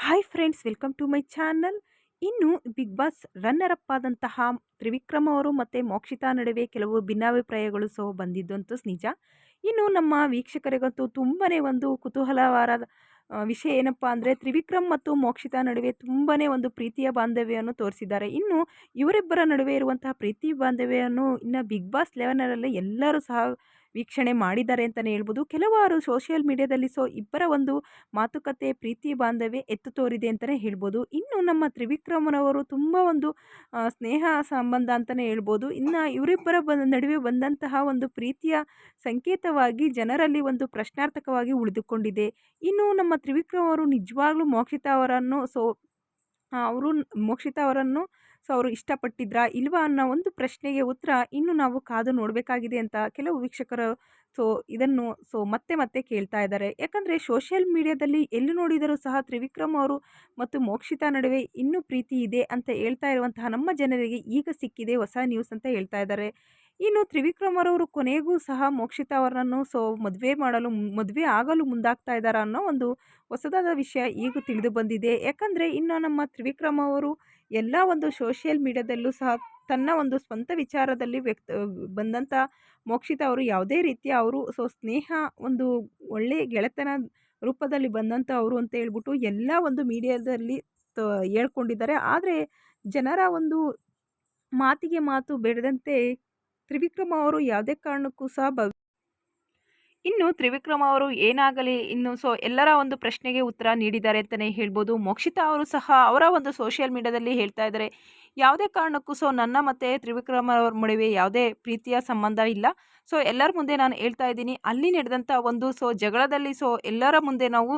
Hi friends welcome to my channel ಇನ್ನು big boss runner up ಆದಂತಹ ತ್ರಿವಿಕ್ರಮ್ ಅವರು ಮತ್ತು ಮೋಕ್ಷಿತಾ ನಡುವೆ ಕೆಲವು ಭಿನ್ನಾಭಿಪ್ರಾಯಗಳು ಸಹ ಬಂದಿದ್ದಂತೂ ನಿಜ. ಇನ್ನು ನಮ್ಮ ವೀಕ್ಷಕರಿಗಂತೂ ತುಂಬಾ ಒಂದು ಕುತೂಹಲವಾದ ವಿಷಯ ಏನಪ್ಪ ಅಂದರೆ ತ್ರಿವಿಕ್ರಮ್ ಮತ್ತು ಮೋಕ್ಷಿತಾ ನಡುವೆ ತುಂಬಾ ಒಂದು ಪ್ರೀತಿಯ ಬಾಂಧವ್ಯವನ್ನು ತೋರಿಸಿದ್ದಾರೆ. ಇನ್ನು ಇವರಿಬ್ಬರ ನಡುವೆ ಇರುವಂತಹ ಪ್ರೀತಿ ಬಾಂಧವ್ಯವನ್ನು ಇನ್ನು ಬಿಗ್ ಬಾಸ್ ಲೆವೆನರಲ್ಲಿ ಎಲ್ಲರೂ ಸಹ ವೀಕ್ಷಣೆ ಮಾಡಿದ್ದಾರೆ ಅಂತಲೇ ಹೇಳ್ಬೋದು. ಕೆಲವಾರು ಸೋಷಿಯಲ್ ಮೀಡಿಯಾದಲ್ಲಿ ಸೊ ಇಬ್ಬರ ಒಂದು ಮಾತುಕತೆ, ಪ್ರೀತಿ, ಬಾಂಧವ್ಯ ಎತ್ತು ತೋರಿದೆ ಅಂತಲೇ ಹೇಳ್ಬೋದು. ಇನ್ನು ನಮ್ಮ ತ್ರಿವಿಕ್ರಮನವರು ತುಂಬ ಒಂದು ಸ್ನೇಹ ಸಂಬಂಧ ಅಂತಲೇ ಹೇಳ್ಬೋದು. ಇನ್ನು ಇವರಿಬ್ಬರ ನಡುವೆ ಬಂದಂತಹ ಒಂದು ಪ್ರೀತಿಯ ಸಂಕೇತವಾಗಿ ಜನರಲ್ಲಿ ಒಂದು ಪ್ರಶ್ನಾರ್ಥಕವಾಗಿ ಉಳಿದುಕೊಂಡಿದೆ. ಇನ್ನು ನಮ್ಮ ತ್ರಿವಿಕ್ರಮ್ ಅವರು ನಿಜವಾಗ್ಲೂ ಮೋಕ್ಷಿತಾ ಅವರನ್ನು ಸೊ ಅವರು ಮೋಕ್ಷಿತಾ ಅವರನ್ನು ಸೊ, ಅವರು ಇಷ್ಟಪಟ್ಟಿದ್ರಾ ಇಲ್ವಾ ಅನ್ನೋ ಒಂದು ಪ್ರಶ್ನೆಗೆ ಉತ್ತರ ಇನ್ನು ನಾವು ಕಾದು ನೋಡಬೇಕಾಗಿದೆ ಅಂತ ಕೆಲವು ವೀಕ್ಷಕರು ಸೊ, ಇದನ್ನು ಸೊ, ಮತ್ತೆ ಮತ್ತೆ ಕೇಳ್ತಾ ಇದ್ದಾರೆ. ಯಾಕಂದರೆ ಸೋಷಿಯಲ್ ಮೀಡಿಯಾದಲ್ಲಿ ಎಲ್ಲಿ ನೋಡಿದರೂ ಸಹ ತ್ರಿವಿಕ್ರಮ್ ಅವರು ಮತ್ತು ಮೋಕ್ಷಿತಾ ನಡುವೆ ಇನ್ನೂ ಪ್ರೀತಿ ಇದೆ ಅಂತ ಹೇಳ್ತಾ ಇರುವಂತಹ ನಮ್ಮ ಜನರಿಗೆ ಈಗ ಸಿಕ್ಕಿದೆ ಹೊಸ ನ್ಯೂಸ್ ಅಂತ ಹೇಳ್ತಾ ಇದ್ದಾರೆ. ಇನ್ನು ತ್ರಿವಿಕ್ರಮ್ ಅವರವರು ಕೊನೆಗೂ ಸಹ ಮೋಕ್ಷಿತಾ ಅವರನ್ನು ಸೊ, ಮದುವೆ ಮಾಡಲು ಮದುವೆ ಆಗಲು ಮುಂದಾಗ್ತಾ ಇದ್ದಾರೆ ಅನ್ನೋ ಒಂದು ಹೊಸದಾದ ವಿಷಯ ಈಗ ತಿಳಿದು ಬಂದಿದೆ. ಯಾಕಂದರೆ ಇನ್ನು ನಮ್ಮ ತ್ರಿವಿಕ್ರಮ್ ಅವರು ಎಲ್ಲ ಒಂದು ಸೋಷಿಯಲ್ ಮೀಡಿಯಾದಲ್ಲೂ ಸಹ ತನ್ನ ಒಂದು ಸ್ವಂತ ವಿಚಾರದಲ್ಲಿ ವ್ಯಕ್ತ ಬಂದಂಥ ಮೋಕ್ಷಿತ ಅವರು ಯಾವುದೇ ರೀತಿಯ ಅವರು ಸೊ ಸ್ನೇಹ ಒಂದು ಒಳ್ಳೆಯ ಗೆಳೆತನ ರೂಪದಲ್ಲಿ ಬಂದಂಥ ಅವರು ಅಂತ ಹೇಳ್ಬಿಟ್ಟು ಎಲ್ಲ ಒಂದು ಮೀಡಿಯಾದಲ್ಲಿ ತ, ಹೇಳ್ಕೊಂಡಿದ್ದಾರೆ. ಆದರೆ ಜನರ ಒಂದು ಮಾತಿಗೆ ಮಾತು ಬೆಳೆದಂತೆ ತ್ರಿವಿಕ್ರಮ ಅವರು ಯಾವುದೇ ಕಾರಣಕ್ಕೂ ಸಹ ಭವ್ ಇನ್ನು ತ್ರಿವಿಕ್ರಮ ಅವರು ಏನಾಗಲಿ, ಇನ್ನು ಸೊ ಎಲ್ಲರ ಒಂದು ಪ್ರಶ್ನೆಗೆ ಉತ್ತರ ನೀಡಿದ್ದಾರೆ ಅಂತಲೇ ಹೇಳ್ಬೋದು. ಮೋಕ್ಷಿತಾ ಅವರು ಸಹ ಅವರ ಒಂದು ಸೋಷಿಯಲ್ ಮೀಡಿಯಾದಲ್ಲಿ ಹೇಳ್ತಾ ಇದ್ದಾರೆ, ಯಾವುದೇ ಕಾರಣಕ್ಕೂ ಸೊ ನನ್ನ ಮತ್ತು ತ್ರಿವಿಕ್ರಮ ಅವರ ನಡುವೆ ಯಾವುದೇ ಪ್ರೀತಿಯ ಸಂಬಂಧ ಇಲ್ಲ. ಸೊ ಎಲ್ಲರ ಮುಂದೆ ನಾನು ಹೇಳ್ತಾ ಇದ್ದೀನಿ, ಅಲ್ಲಿ ನಡೆದಂಥ ಒಂದು ಸೊ ಜಗಳದಲ್ಲಿ ಸೊ ಎಲ್ಲರ ಮುಂದೆ ನಾವು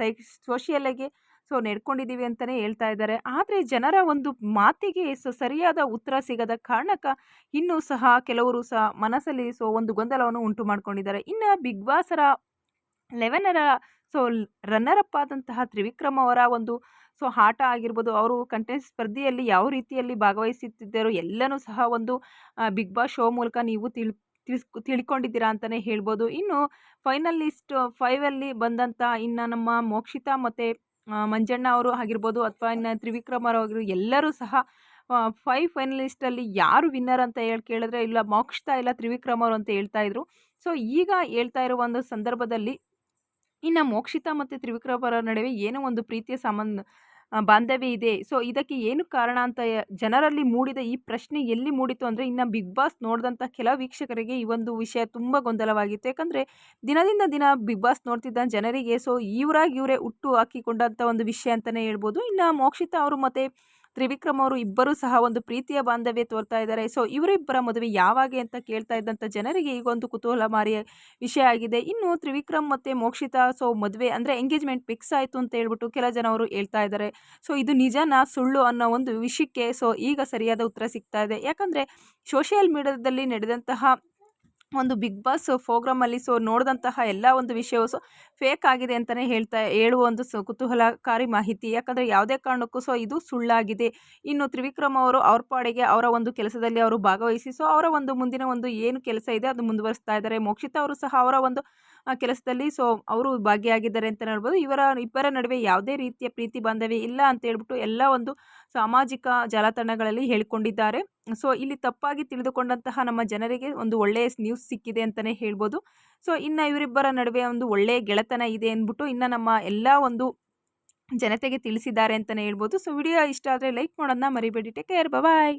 ಸೈ ಸೋಷಿಯಲ್ಲಾಗಿ ಸೊ ನೆಡ್ಕೊಂಡಿದ್ದೀವಿ ಅಂತಲೇ ಹೇಳ್ತಾ ಇದ್ದಾರೆ. ಆದರೆ ಜನರ ಒಂದು ಮಾತಿಗೆ ಸರಿಯಾದ ಉತ್ತರ ಸಿಗದ ಕಾರಣಕ್ಕೆ ಇನ್ನೂ ಸಹ ಕೆಲವರು ಸಹ ಮನಸ್ಸಲ್ಲಿ ಸೊ ಒಂದು ಗೊಂದಲವನ್ನು ಉಂಟು ಮಾಡ್ಕೊಂಡಿದ್ದಾರೆ. ಇನ್ನು ಬಿಗ್ ಬಾಸರ ಲೆವೆನರ ಸೊ ರನ್ನರ್ ಅಪ್ ಆದಂತಹ ತ್ರಿವಿಕ್ರಮ್ ಅವರ ಒಂದು ಸೊ ಆಟ ಆಗಿರ್ಬೋದು, ಅವರು ಕಂಟೆಂಟ್ ಸ್ಪರ್ಧೆಯಲ್ಲಿ ಯಾವ ರೀತಿಯಲ್ಲಿ ಭಾಗವಹಿಸುತ್ತಿದ್ದಾರೋ ಎಲ್ಲನೂ ಸಹ ಒಂದು ಬಿಗ್ ಬಾಸ್ ಶೋ ಮೂಲಕ ನೀವು ತಿಳ್, ತಿಳಿಸ್, ತಿಳ್ಕೊಂಡಿದ್ದೀರಾ ಅಂತಲೇ ಹೇಳ್ಬೋದು. ಇನ್ನು ಫೈನಲಿಸ್ಟ್, ಫೈವಲ್ಲಿ ಬಂದಂಥ ಇನ್ನು ನಮ್ಮ ಮೋಕ್ಷಿತಾ ಮತ್ತು ಮಂಜಣ್ಣ ಅವರು ಆಗಿರ್ಬೋದು ಅಥವಾ ಇನ್ನು ತ್ರಿವಿಕ್ರಮ್ ಅವರು ಎಲ್ಲರೂ ಸಹ ಫೈವ್ ಫೈನಲಿಸ್ಟಲ್ಲಿ ಯಾರು ವಿನ್ನರ್ ಅಂತ ಹೇಳಿ, ಕೇಳಿದ್ರೆ ಇಲ್ಲ, ಮೋಕ್ಷಿತಾ ಇಲ್ಲ, ತ್ರಿವಿಕ್ರಮ್ ಅವರು ಅಂತ ಹೇಳ್ತಾ ಇದ್ರು. ಸೊ ಈಗ ಹೇಳ್ತಾ ಇರುವ ಒಂದು ಸಂದರ್ಭದಲ್ಲಿ ಇನ್ನು ಮೋಕ್ಷಿತಾ ಮತ್ತು ತ್ರಿವಿಕ್ರಮರ ನಡುವೆ ಏನೋ ಒಂದು ಪ್ರೀತಿಯ ಸಂಬಂಧ ಬಾಂಧವ್ಯ ಇದೆ. ಸೊ ಇದಕ್ಕೆ ಏನು ಕಾರಣ ಅಂತ ಜನರಲ್ಲಿ ಮೂಡಿದ ಈ ಪ್ರಶ್ನೆ ಎಲ್ಲಿ ಮೂಡಿತು ಅಂದರೆ, ಇನ್ನು ಬಿಗ್ ಬಾಸ್ ನೋಡಿದಂಥ ಕೆಲ ವೀಕ್ಷಕರಿಗೆ ಈ ಒಂದು ವಿಷಯ ತುಂಬ ಗೊಂದಲವಾಗಿತ್ತು. ಯಾಕಂದರೆ, ದಿನದಿಂದ ದಿನ ಬಿಗ್ ಬಾಸ್ ನೋಡ್ತಿದ್ದ ಜನರಿಗೆ ಸೊ ಇವರಾಗಿ ಇವರೇ ಹುಟ್ಟು ಹಾಕಿಕೊಂಡಂಥ ಒಂದು ವಿಷಯ ಅಂತಲೇ ಹೇಳ್ಬೋದು. ಇನ್ನು ಮೋಕ್ಷಿತಾ ಅವರು ಮತ್ತು ತ್ರಿವಿಕ್ರಮ್ ಅವರು ಇಬ್ಬರೂ ಸಹ ಒಂದು ಪ್ರೀತಿಯ ಬಾಂಧವ್ಯ ತೋರ್ತಾ ಇದ್ದಾರೆ. ಸೊ ಇವರಿಬ್ಬರ ಮದುವೆ ಯಾವಾಗ ಅಂತ ಕೇಳ್ತಾ ಇದ್ದಂಥ ಜನರಿಗೆ ಈಗ ಒಂದು ಕುತೂಹಲ ಮಾರಿಯ ವಿಷಯ ಆಗಿದೆ. ಇನ್ನು ತ್ರಿವಿಕ್ರಮ್ ಮತ್ತು ಮೋಕ್ಷಿತಾ ಸೊ ಮದುವೆ ಅಂದರೆ ಎಂಗೇಜ್ಮೆಂಟ್ ಫಿಕ್ಸ್ ಆಯಿತು ಅಂತ ಹೇಳ್ಬಿಟ್ಟು ಕೆಲ ಜನ ಅವರು ಹೇಳ್ತಾ ಇದ್ದಾರೆ. ಸೊ ಇದು ನಿಜನಾ ಸುಳ್ಳು ಅನ್ನೋ ಒಂದು ವಿಷಯಕ್ಕೆ ಸೊ ಈಗ ಸರಿಯಾದ ಉತ್ತರ ಸಿಗ್ತಾ ಇದೆ. ಯಾಕಂದರೆ ಸೋಷಿಯಲ್ ಮೀಡಿಯಾದಲ್ಲಿ ನಡೆದಂತಹ ಒಂದು ಬಿಗ್ ಬಾಸ್ ಪ್ರೋಗ್ರಾಮಲ್ಲಿ ಸೊ ನೋಡಿದಂತಹ ಎಲ್ಲ ಒಂದು ವಿಷಯವು ಸೊ ಫೇಕ್ ಆಗಿದೆ ಅಂತಲೇ ಹೇಳ್ತಾ ಹೇಳುವ ಒಂದು ಸ ಕುತೂಹಲಕಾರಿ ಮಾಹಿತಿ. ಯಾಕಂದರೆ ಯಾವುದೇ ಕಾರಣಕ್ಕೂ ಸೊ ಇದು ಸುಳ್ಳಾಗಿದೆ. ಇನ್ನು ತ್ರಿವಿಕ್ರಮ್ ಅವರು ಅವ್ರ ಪಾಡಿಗೆ ಅವರ ಒಂದು ಕೆಲಸದಲ್ಲಿ ಅವರು ಭಾಗವಹಿಸಿ ಸೊ ಅವರ ಒಂದು ಮುಂದಿನ ಒಂದು ಏನು ಕೆಲಸ ಇದೆ ಅದು ಮುಂದುವರಿಸ್ತಾ ಇದ್ದಾರೆ. ಮೋಕ್ಷಿತಾ ಅವರು ಸಹ ಅವರ ಒಂದು ಕೆಲಸದಲ್ಲಿ. ಸೊ, ಅವರು ಭಾಗಿಯಾಗಿದ್ದಾರೆ ಅಂತ ಹೇಳ್ಬೋದು. ಇವರ, ಇಬ್ಬರ ನಡುವೆ ಯಾವುದೇ ರೀತಿಯ ಪ್ರೀತಿ ಬಾಂಧವ್ಯ ಇಲ್ಲ ಅಂತ ಹೇಳ್ಬಿಟ್ಟು ಎಲ್ಲ ಒಂದು ಸಾಮಾಜಿಕ ಜಾಲತಾಣಗಳಲ್ಲಿ ಹೇಳಿಕೊಂಡಿದ್ದಾರೆ. ಸೊ, ಇಲ್ಲಿ ತಪ್ಪಾಗಿ ತಿಳಿದುಕೊಂಡಂತಹ ನಮ್ಮ ಜನರಿಗೆ ಒಂದು ಒಳ್ಳೆಯ ನ್ಯೂಸ್ ಸಿಕ್ಕಿದೆ ಅಂತಲೇ ಹೇಳ್ಬೋದು. ಸೊ, ಇನ್ನು ಇವರಿಬ್ಬರ ನಡುವೆ ಒಂದು ಒಳ್ಳೆಯ ಗೆಳೆತನ ಇದೆ ಅಂದ್ಬಿಟ್ಟು ಇನ್ನು ನಮ್ಮ ಎಲ್ಲ ಒಂದು ಜನತೆಗೆ ತಿಳಿಸಿದ್ದಾರೆ ಅಂತಲೇ ಹೇಳ್ಬೋದು. ಸೊ, ವಿಡಿಯೋ ಇಷ್ಟ ಆದರೆ ಲೈಕ್ ಮಾಡೋದನ್ನ ಮರಿಬೇಡಿ. Take care bye